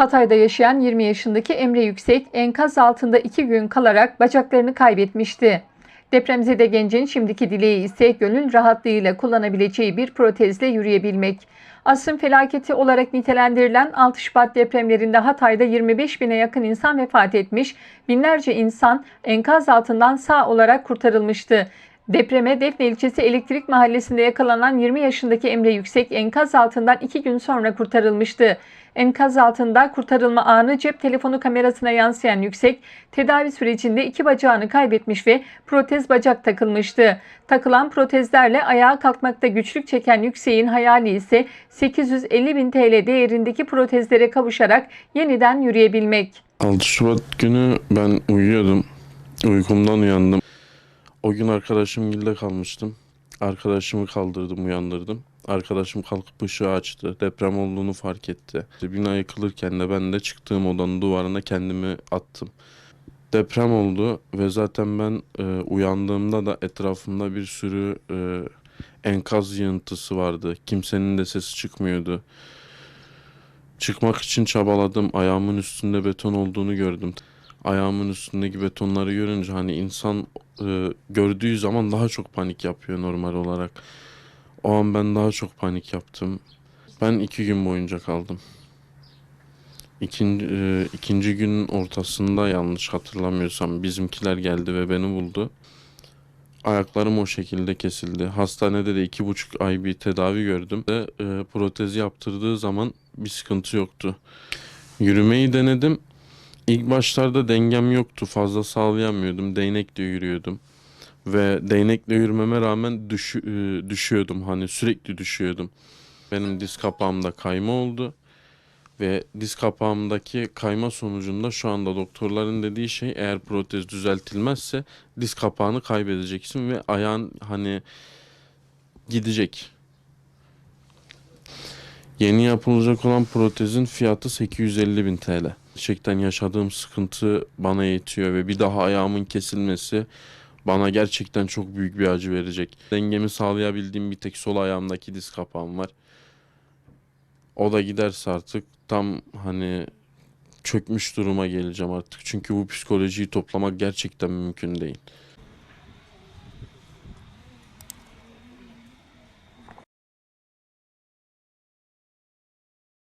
Hatay'da yaşayan 20 yaşındaki Emre Yüksek enkaz altında 2 gün kalarak bacaklarını kaybetmişti. Depremzede gencin şimdiki dileği ise gönül rahatlığıyla kullanabileceği bir protezle yürüyebilmek. Asrın felaketi olarak nitelendirilen 6 Şubat depremlerinde Hatay'da 25 bine yakın insan vefat etmiş, binlerce insan enkaz altından sağ olarak kurtarılmıştı. Depreme Defne ilçesi Elektrik Mahallesi'nde yakalanan 20 yaşındaki Emre Yüksek enkaz altından 2 gün sonra kurtarılmıştı. Enkaz altında kurtarılma anı cep telefonu kamerasına yansıyan Yüksek, tedavi sürecinde iki bacağını kaybetmiş ve protez bacak takılmıştı. Takılan protezlerle ayağa kalkmakta güçlük çeken Yüksek'in hayali ise 850 bin TL değerindeki protezlere kavuşarak yeniden yürüyebilmek. 6 Şubat günü ben uyuyordum. Uykumdan uyandım. O gün arkadaşım gilde kalmıştım. Arkadaşımı kaldırdım, uyandırdım. Arkadaşım kalkıp ışığı açtı. Deprem olduğunu fark etti. Bina yıkılırken de ben de çıktığım odanın duvarına kendimi attım. Deprem oldu ve zaten ben e, uyandığımda da etrafımda bir sürü e, enkaz yığıntısı vardı. Kimsenin de sesi çıkmıyordu. Çıkmak için çabaladım. Ayağımın üstünde beton olduğunu gördüm. Ayağımın üstündeki betonları görünce hani insan e, gördüğü zaman daha çok panik yapıyor normal olarak. O an ben daha çok panik yaptım. Ben iki gün boyunca kaldım. İkinci, e, ikinci günün ortasında yanlış hatırlamıyorsam bizimkiler geldi ve beni buldu. Ayaklarım o şekilde kesildi. Hastanede de iki buçuk ay bir tedavi gördüm. De, e, protezi yaptırdığı zaman bir sıkıntı yoktu. Yürümeyi denedim. İlk başlarda dengem yoktu. Fazla sağlayamıyordum. Değnekle yürüyordum. Ve değnekle yürümeme rağmen düşü, e, düşüyordum. Hani sürekli düşüyordum. Benim diz kapağımda kayma oldu. Ve diz kapağımdaki kayma sonucunda şu anda doktorların dediği şey eğer protez düzeltilmezse diz kapağını kaybedeceksin ve ayağın hani gidecek. Yeni yapılacak olan protezin fiyatı 850 bin TL. Gerçekten yaşadığım sıkıntı bana yetiyor ve bir daha ayağımın kesilmesi bana gerçekten çok büyük bir acı verecek. Dengemi sağlayabildiğim bir tek sol ayağımdaki diz kapağım var. O da giderse artık tam hani çökmüş duruma geleceğim artık. Çünkü bu psikolojiyi toplamak gerçekten mümkün değil.